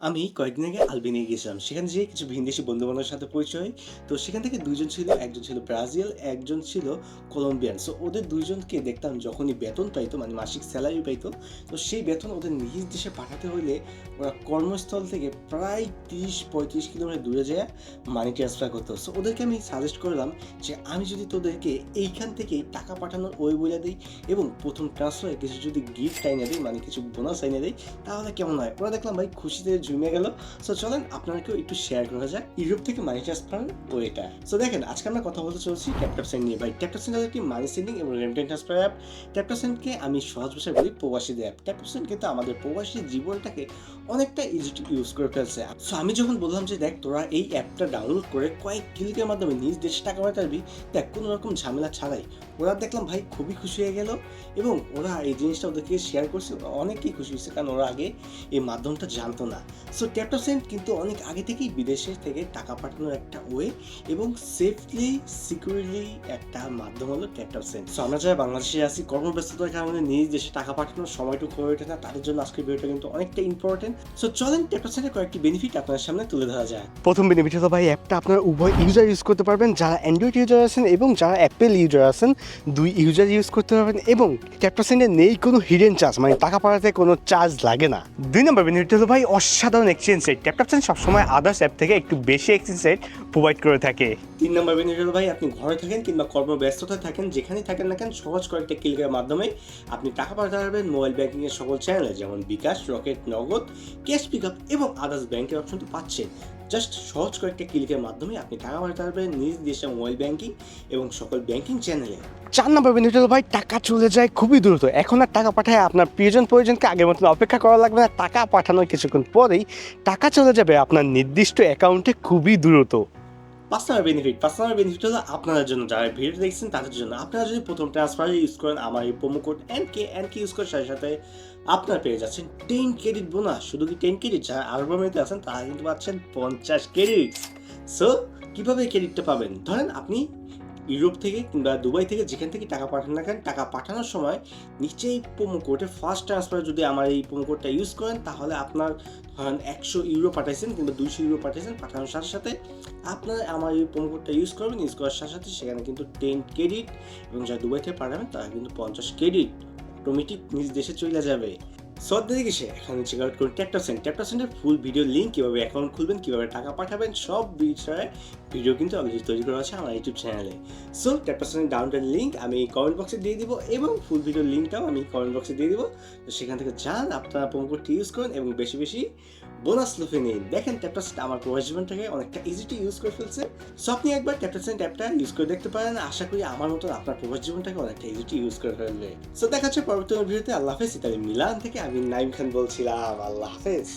আমি কয়েকদিন আগে আলবেনিয়া গিয়েছিলাম। সেখানে যেয়ে কিছু ভিনদেশি বন্ধু-বান্ধবের সাথে পরিচয় তো সেখান থেকে দুজন ছিল, একজন ছিল ব্রাজিল, একজন ছিল কলম্বিয়ান। সো ওদের ২ জনকে দেখতাম যখনই বেতন পাইতো মানে মাসিক স্যালারি পাইতো, তো সেই বেতন ওদের নিজ দেশে পাঠাতে হইলে ওরা কর্মস্থল থেকে প্রায় ৩০-৩৫ কিলোমিটার দূরে যায় মানি ট্রান্সফার করতো। সো ওদেরকে আমি সাজেস্ট করলাম যে আমি যদি তোদেরকে এইখান থেকেই টাকা পাঠানোর ওই বইলা দিই এবং প্রথম ট্রান্সফারে কিছু যদি গিফট আইনা দিই মানে কিছু বোনাস আইনে দেই তাহলে কেমন হয়? ওরা দেখলাম ভাই খুশিতে ঝুমে গেল। সো চলেন আপনাদেরকেও একটু শেয়ার করা যাক ইউরোপ থেকে মানি ট্রান্সফার ওয়েটা। সো দেখেন, আজকে আমরা কথা বলতে চলেছি ট্যাপট্যাপ নিয়ে ভাই ট্যাপট্যাপ সেন্ড একটি মানি সেন্ডিং এবং রেমিটেন্স ট্রান্সফার অ্যাপ। ট্যাপট্যাপ সেন্ডকে আমি সহজ ভাষায় বলি প্রবাসীদের অ্যাপ। ট্যাপট্যাপ সেন্ড কিন্তু আমাদের প্রবাসী জীবনটাকে অনেকটা ইজি ইউজ করে ফেলছে। সো আমি যখন বললাম যে, দেখ, তোরা এই অ্যাপটা ডাউনলোড করে কয়েক ক্লিকের মাধ্যমে নিজ দেশে টাকা পাঠাবি, দেখ, কোনো রকম ঝামেলা ছাড়াই। ওরা দেখলাম, ভাই, খুবই খুশি হয়ে গেল এবং ওরা এই জিনিসটা ওদেরকে শেয়ার করছে অনেকেই খুশি হয়েছে কারণ ওরা আগে এই মাধ্যমটা জানতো না। সো ট্যাপটপ সেন্ড কিন্তু অনেক আগে থেকেই বিদেশে থেকে টাকা পাঠানোর একটা ওয়ে এবং সেফলি সিকিউরলি একটা মাধ্যম হলো ট্যাপটপ সেন্ড। সো আমরা যারা বাংলাদেশে আছি, কর্মব্যস্ততার কারণে নিজ দেশে টাকা পাঠানোর সময়টুকু হয়ে ওঠে না, তাদের জন্য আজকের ভিডিওটা কিন্তু অনেকটা ইম্পর্টেন্ট। সো চলেন ট্যাপটপ সেন্ডের কয়েকটি বেনিফিট আপনার সামনে তুলে ধরা যায়। প্রথম বেনিফিট হলো ভাই অ্যাপটা আপনার উভয় ইউজার ইউজ করতে পারবেন, যারা অ্যান্ড্রয়েড ইউজার আছেন এবং যারা অ্যাপেল ইউজার আছেন, দুই ইউজার ইউজ করতে পারবেন এবং ট্যাপটাসেন্ডে নেই কোনো হিডেন চার্জ মানে টাকা পাঠাতে কোনো চার্জ লাগে না দুই নম্বর বেনিফিট হলো ভাই অসাধারণ এক্সচেঞ্জ রেট ট্যাপটাসেন্ড সবসময় আদার্স অ্যাপ থেকে একটু বেশি এক্সচেঞ্জ রেট প্রোভাইড করে থাকে। তিন নম্বর বেনিফিট ভাই, আপনি ঘরে থাকেন কিংবা কর্ম কর্মব্যস্ততায় থাকেন, যেখানেই থাকেন না কেন, সহজ কয়েকটা ক্লিকের মাধ্যমে আপনি টাকা পাঠাতে পারবেন মোবাইল ব্যাঙ্কিংয়ের সকল চ্যানেলে যেমন bKash, Rocket, Nagad cash pick up এবং আদার্স ব্যাংকের অপশন তো পাচ্ছেন। জাস্ট সহজ কয়েকটা ক্লিকের মাধ্যমে আপনি টাকা পাঠাতে পারবেন নিজ দেশে মোবাইল ব্যাংকিং এবং সকল ব্যাংকিং চ্যানেলে। চার নম্বর বেনিফিট ভাই, টাকা চলে যায় খুবই দ্রুত। এখন আর টাকা পাঠায় আপনার প্রিয়জন প্রয়োজনকে আগের মতন অপেক্ষা করা লাগবে না, টাকা পাঠানোর কিছুক্ষণ পরেই টাকা চলে যাবে আপনার নির্দিষ্ট অ্যাকাউন্টে খুবই দ্রুত। পাঁচ বেনিফিট পাঁচ বেনিফিট হলো আপনাদের জন্য, যারা ভিডিও দেখছেন তাদের জন্য। আপনারা যদি প্রথম ট্রান্সফার ইউজ করেন, আমার এই promo code N K N K use করার সাথে সাথে আপনারা পেয়ে যাচ্ছেন টেন ক্রেডিট বোনাস শুধু কি টেন ক্রেডিট যারা আরবামিতে আছেন, তারা কিন্তু পাচ্ছেন পঞ্চাশ ক্রেডিট সো কীভাবে ক্রেডিটটা পাবেন? ধরেন আপনি ইউরোপ থেকে কিংবা দুবাই থেকে যেখান থেকে টাকা পাঠান না কেন, টাকা পাঠানোর সময় নিচেই প্রোমো কোডে ফার্স্ট ট্রান্সফার যদি আমার এই প্রোমো কোডটা ইউজ করেন, তাহলে আপনার ধরেন একশো ইউরো পাঠাইছেন কিংবা দুইশো ইউরো পাঠাইছেন, পাঠানোর সাথে সাথে আপনার আমার এই প্রোমো কোডটা ইউজ করবেন ইউজ করার সাথে সাথে সেখানে কিন্তু টেন ক্রেডিট এবং যারা দুবাই থেকে পাঠাবেন, তারা কিন্তু পঞ্চাশ ক্রেডিট অটোমেটিক নিজ দেশে চলে যাবে। সে, এখানে চেক আউট করুন ফুল ভিডিও লিঙ্ক কীভাবে অ্যাকাউন্ট খুলবেন, কীভাবে টাকা পাঠাবেন, সব বিষয়ে ভিডিও কিন্তু অলরেডি তৈরি করা আছে আমার ইউটিউব চ্যানেলে সো ডাউনলোডের লিঙ্ক আমি কমেন্ট বক্সে দিয়ে দিব এবং ফুল ভিডিও লিঙ্কটাও আমি কমেন্ট বক্সে দিয়ে দিব। তো সেখান থেকে যান আপনারা প্রোমো কোডটি ইউজ করুন এবং বেশি বেশি বোনাস লুফে নিন দেখেন আমার অনেকটা ইজিটি ইউজ করে ফেলছে। সো আপনি একবার ইউজ করে দেখতে পারেন। আশা করি আমার মতন আপনার প্রবাস জীবনটাকে অনেকটা ইজিটি ইউজ করে ফেলবে। সো দেখা হচ্ছে পরবর্তী ভিডিওতে আল্লাহ হাফেজ, ইতালি মিলান থেকে আমি নাইম খান বলছিলাম আল্লাহ হাফেজ।